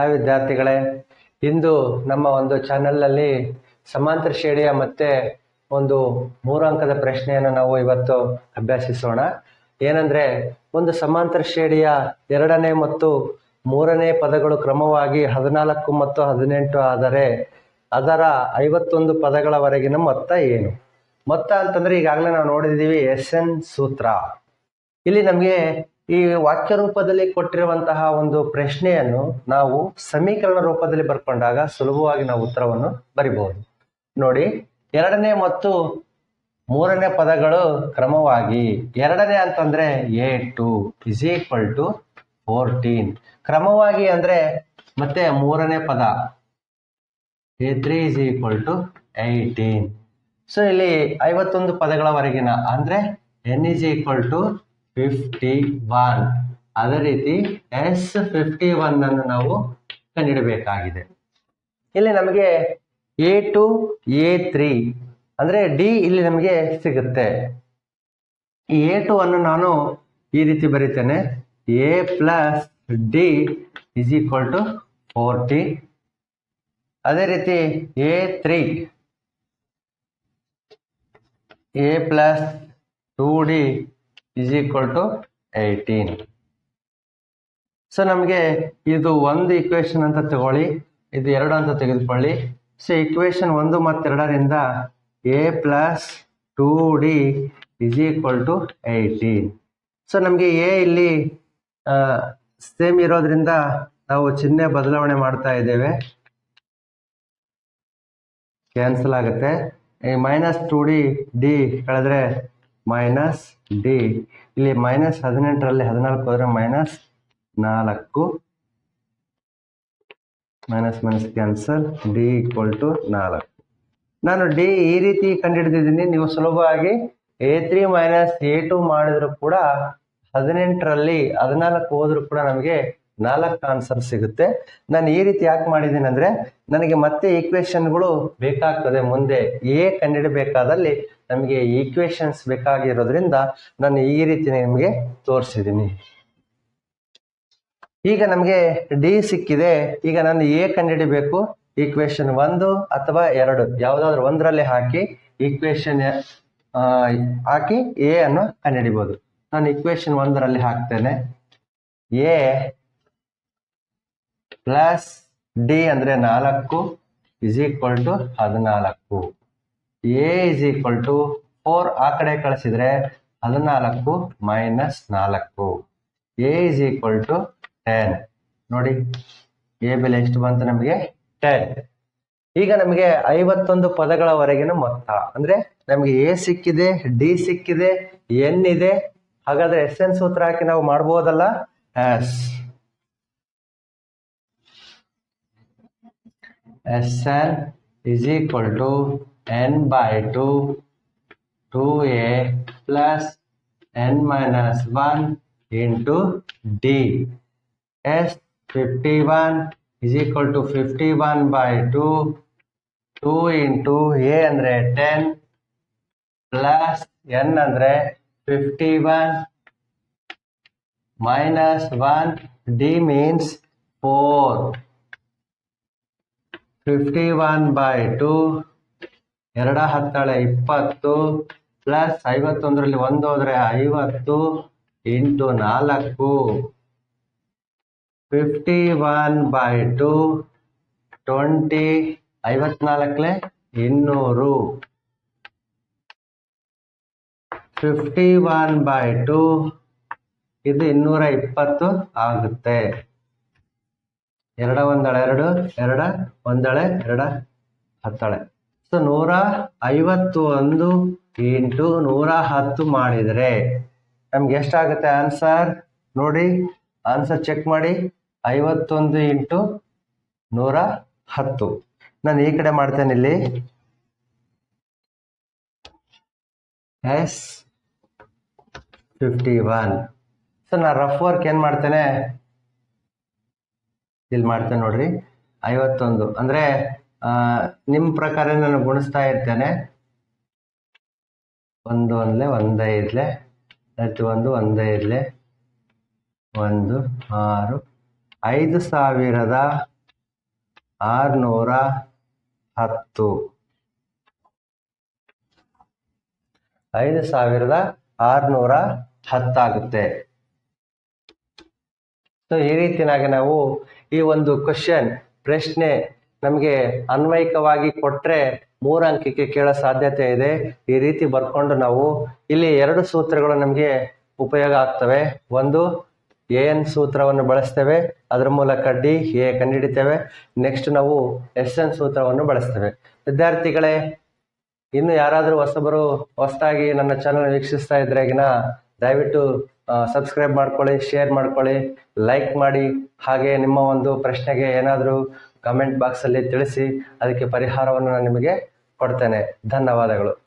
Hi ವಿದ್ಯಾರ್ಥಿಗಳೇ, ಇಂದು ನಮ್ಮ ಒಂದು ಚಾನೆಲ್ನಲ್ಲಿ ಸಮಾಂತರ ಶ್ರೇಣಿಯ ಮತ್ತೆ ಒಂದು ಮೂರು ಅಂಕದ ಪ್ರಶ್ನೆಯನ್ನು ನಾವು ಇವತ್ತು ಅಭ್ಯಾಸಿಸೋಣ. ಏನಂದ್ರೆ, ಒಂದು ಸಮಾಂತರ ಶ್ರೇಣಿಯ ಎರಡನೇ ಮತ್ತು ಮೂರನೇ ಪದಗಳು ಕ್ರಮವಾಗಿ ಹದಿನಾಲ್ಕು ಮತ್ತು ಹದಿನೆಂಟು ಆದರೆ ಅದರ ಐವತ್ತೊಂದು ಪದಗಳವರೆಗಿನ ಮೊತ್ತ ಏನು? ಮೊತ್ತ ಅಂತಂದ್ರೆ ಈಗಾಗಲೇ ನಾವು ನೋಡಿದ್ದೀವಿ ಎಸ್ ಎನ್ ಸೂತ್ರ. ಇಲ್ಲಿ ನಮಗೆ ಈ ವಾಕ್ಯ ರೂಪದಲ್ಲಿ ಕೊಟ್ಟಿರುವಂತಹ ಒಂದು ಪ್ರಶ್ನೆಯನ್ನು ನಾವು ಸಮೀಕರಣ ರೂಪದಲ್ಲಿ ಬರ್ಕೊಂಡಾಗ ಸುಲಭವಾಗಿ ನಾವು ಉತ್ತರವನ್ನು ಬರಿಬಹುದು. ನೋಡಿ, ಎರಡನೇ ಮತ್ತು ಮೂರನೇ ಪದಗಳು ಕ್ರಮವಾಗಿ, ಎರಡನೇ ಅಂತಂದ್ರೆ A two is equal to fourteen. ಕ್ರಮವಾಗಿ ಅಂದ್ರೆ ಮತ್ತೆ ಮೂರನೇ ಪದ, A three is equal to eighteen. So, ಇಲ್ಲಿ ಐವತ್ತೊಂದು ಪದಗಳವರೆಗಿನ ಅಂದ್ರೆ N is equal to fifty one ಅದೇ ರೀತಿ ಎಸ್ ಫಿಫ್ಟಿ ಒನ್ ಅನ್ನು ನಾವು ಕಂಡಿಡಬೇಕಾಗಿದೆ ಇಲ್ಲಿ ನಮಗೆ ಎ ಟು ಎ ತ್ರೀ ಅಂದರೆ ಡಿ ಇಲ್ಲಿ ನಮಗೆ ಸಿಗುತ್ತೆ. ಈ ಎ ಟು ಅನ್ನು ನಾನು ಈ ರೀತಿ ಬರೀತೇನೆ. A plus D is equal to forty ಅದೇ ರೀತಿ A three A plus two D is equal to eighteen so ನಮಗೆ ಇದು ಒಂದು ಇಕ್ವೇಶನ್ ಅಂತ ತಗೊಳ್ಳಿ, ಇದು ಎರಡು ಅಂತ ತೆಗೆದುಕೊಳ್ಳಿ. ಸೊ ಇಕ್ವೇಶನ್ ಒಂದು ಮತ್ತು ಎರಡರಿಂದ A plus two D is equal to eighteen so ನಮಗೆ ಎ ಇಲ್ಲಿ ಸೇಮ್ ಇರೋದ್ರಿಂದ ನಾವು ಚಿಹ್ನೆ ಬದಲಾವಣೆ ಮಾಡ್ತಾ ಇದ್ದೇವೆ. ಕ್ಯಾನ್ಸಲ್ ಆಗುತ್ತೆ. ಈ ಮೈನಸ್ ಟು ಡಿ ಡಿ ಕಳೆದ್ರೆ ಮೈನಸ್ ಡಿ. ಇಲ್ಲಿ ಮೈನಸ್ ಹದಿನೆಂಟರಲ್ಲಿ ಹದಿನಾಲ್ಕು ಹೋದರೆ ಮೈನಸ್ ನಾಲ್ಕು. Minus minus cancel D equal to ನಾಲ್ಕು. ನಾನು ಡಿ ಈ ರೀತಿ ಕಂಡುಹಿಡಿದಿದ್ದೀನಿ. ನೀವು ಸುಲಭವಾಗಿ A three minus A two ಮಾಡಿದ್ರು ಕೂಡ ಹದಿನೆಂಟರಲ್ಲಿ ಹದಿನಾಲ್ಕು ಹೋದ್ರು ಕೂಡ ನಮಗೆ ನಾಲ್ಕು ಆನ್ಸರ್ ಸಿಗುತ್ತೆ. ನಾನು ಈ ರೀತಿ ಯಾಕೆ ಮಾಡಿದ್ದೀನಿ ಅಂದರೆ, ನನಗೆ ಮತ್ತೆ ಈಕ್ವೇಶನ್ಗಳು ಬೇಕಾಗ್ತದೆ. ಮುಂದೆ ಎ ಕಂಡುಹಿಡಬೇಕಾದಲ್ಲಿ ನಮಗೆ ಈಕ್ವೇಶನ್ಸ್ ಬೇಕಾಗಿರೋದ್ರಿಂದ ನಾನು ಈ ರೀತಿ ನಿಮಗೆ ತೋರಿಸಿದ್ದೀನಿ. ಈಗ ನಮಗೆ ಡಿ ಸಿಕ್ಕಿದೆ. ಈಗ ನಾನು ಎ ಕಂಡುಹಿಡಿಬೇಕು ಈಕ್ವೇಷನ್ ಒಂದು ಅಥವಾ ಎರಡು. ಯಾವುದಾದ್ರೂ ಒಂದರಲ್ಲಿ ಹಾಕಿ ಈಕ್ವೇಷನ್ ಹಾಕಿ ಎ ಅನ್ನು ಕಂಡುಹಿಡಿಬೋದು. ನಾನು ಈಕ್ವೇಶನ್ ಒಂದರಲ್ಲಿ ಹಾಕ್ತೇನೆ. ಎ ಪ್ಲಸ್ ಡಿ ಅಂದ್ರೆ ನಾಲ್ಕು ಇಸ್ ಈಕ್ವಲ್ ಟು ಹದಿನಾಲ್ಕು. A is equal to four ಆ ಕಡೆ ಕಳಿಸಿದ್ರೆ ಹದಿನಾಲ್ಕು ಮೈನಸ್ ನಾಲ್ಕು. A is equal to ten ನೋಡಿ ಎ ಬೆಲೆ ಎಷ್ಟು ಬಂತು ನಮಗೆ? ಟೆನ್ ಈಗ ನಮಗೆ ಐವತ್ತೊಂದು ಪದಗಳವರೆಗಿನ ಮೊತ್ತ. ಅಂದ್ರೆ ನಮಗೆ ಎ ಸಿಕ್ಕಿದೆ ಡಿ ಸಿಕ್ಕಿದೆ ಎನ್ ಇದೆ. ಹಾಗಾದ್ರೆ ಎಸ್ ಎನ್ ಸೂತ್ರ ಹಾಕಿ ನಾವು ಮಾಡ್ಬೋದಲ್ಲ? S N is equal to N by two two A plus N minus one into D S fifty one is equal to fifty one by two two into A ಅಂದರೆ ten plus N ಅಂದರೆ fifty one minus one D means four fifty one by two ಎರಡ ಹತ್ತಳೆ ಇಪ್ಪತ್ತು plus ಐವತ್ತೊಂದರಲ್ಲಿ ಒಂದು ಹೋದ್ರೆ ಐವತ್ತು into ನಾಲ್ಕು. Fifty one by two twenty ಐವತ್ನಾಲ್ಕಲೆ ಇನ್ನೂರು. ಫಿಫ್ಟಿ ಒನ್ ಬೈ ಟು ಇದು ಇನ್ನೂರ ಇಪ್ಪತ್ತು ಆಗುತ್ತೆ. ಎರಡ ಒಂದಳೆ ಎರಡು, ಎರಡ ಒಂದಳೆ ಎರಡ ಹತ್ತಳೆ. ಸೊ ನೂರ ಐವತ್ತು ಒಂದು ಇಂಟು ನೂರ ಹತ್ತು ಮಾಡಿದರೆ ನಮ್ಗೆ ಎಷ್ಟಾಗುತ್ತೆ ಆನ್ಸರ್? ನೋಡಿ, ಆನ್ಸರ್ ಚೆಕ್ ಮಾಡಿ. ಐವತ್ತೊಂದು ಇಂಟು ನೂರ ಹತ್ತು. ನಾನು ಈ ಕಡೆ ಮಾಡ್ತೇನೆ ಇಲ್ಲಿ. S fifty one. ಸೊ ನಾನು ರಫ್ ವರ್ಕ್ ಏನು ಮಾಡ್ತೇನೆ? ಇಲ್ಲಿ ಮಾಡ್ತೇನೆ ನೋಡ್ರಿ. ಐವತ್ತೊಂದು. ಅಂದರೆ ನಿಮ್ಮ ಪ್ರಕಾರ ನಾನು ಗುಣಿಸ್ತಾ ಇರ್ತೇನೆ. ಒಂದು ಒಂದ್ಲೆ ಒಂದೈದ್ಲೆ ಹತ್ತು ಒಂದು ಒಂದೈದ್ಲೆ ಒಂದು, ಆರು. ಐದು ಸಾವಿರದ ಆರುನೂರ ಹತ್ತು. ಐದು ಸಾವಿರದ ಆರುನೂರ ಹತ್ತಾಗುತ್ತೆ. ಸೊ ಈ ರೀತಿಯಾಗಿ ನಾವು ಈ ಒಂದು ಕ್ವಶನ್ ಪ್ರಶ್ನೆ ನಮಗೆ ಅನ್ವಯಿಕವಾಗಿ ಕೊಟ್ಟರೆ ಮೂರು ಅಂಕಕ್ಕೆ ಕೇಳೋ ಸಾಧ್ಯತೆ ಇದೆ. ಈ ರೀತಿ ಬರ್ಕೊಂಡು ನಾವು ಇಲ್ಲಿ ಎರಡು ಸೂತ್ರಗಳು ನಮಗೆ ಉಪಯೋಗ ಆಗ್ತವೆ. ಒಂದು, ಎ ಎನ್ ಸೂತ್ರವನ್ನು ಬಳಸ್ತೇವೆ. ಅದರ ಮೂಲಕ ಡಿ, ಎ ಕಂಡುಹಿಡಿತೇವೆ. ನೆಕ್ಸ್ಟ್ ನಾವು ಎಸ್ ಎನ್ ಸೂತ್ರವನ್ನು ಬಳಸ್ತೇವೆ. ವಿದ್ಯಾರ್ಥಿಗಳೇ, ಇನ್ನು ಯಾರಾದರೂ ಹೊಸಬರು ಹೊಸದಾಗಿ ನನ್ನ ಚಾನಲ್ ವೀಕ್ಷಿಸ್ತಾ ಇದ್ರೆಗಿನ ದಯವಿಟ್ಟು ಸಬ್ಸ್ಕ್ರೈಬ್ ಮಾಡ್ಕೊಳ್ಳಿ ಶೇರ್ ಮಾಡ್ಕೊಳ್ಳಿ ಲೈಕ್ ಮಾಡಿ. ಹಾಗೆ ನಿಮ್ಮ ಒಂದು ಪ್ರಶ್ನೆಗೆ ಏನಾದರೂ ಕಮೆಂಟ್ ಬಾಕ್ಸಲ್ಲಿ ತಿಳಿಸಿ, ಅದಕ್ಕೆ ಪರಿಹಾರವನ್ನು ನಾನು ನಿಮಗೆ ಕೊಡ್ತೇನೆ. ಧನ್ಯವಾದಗಳು.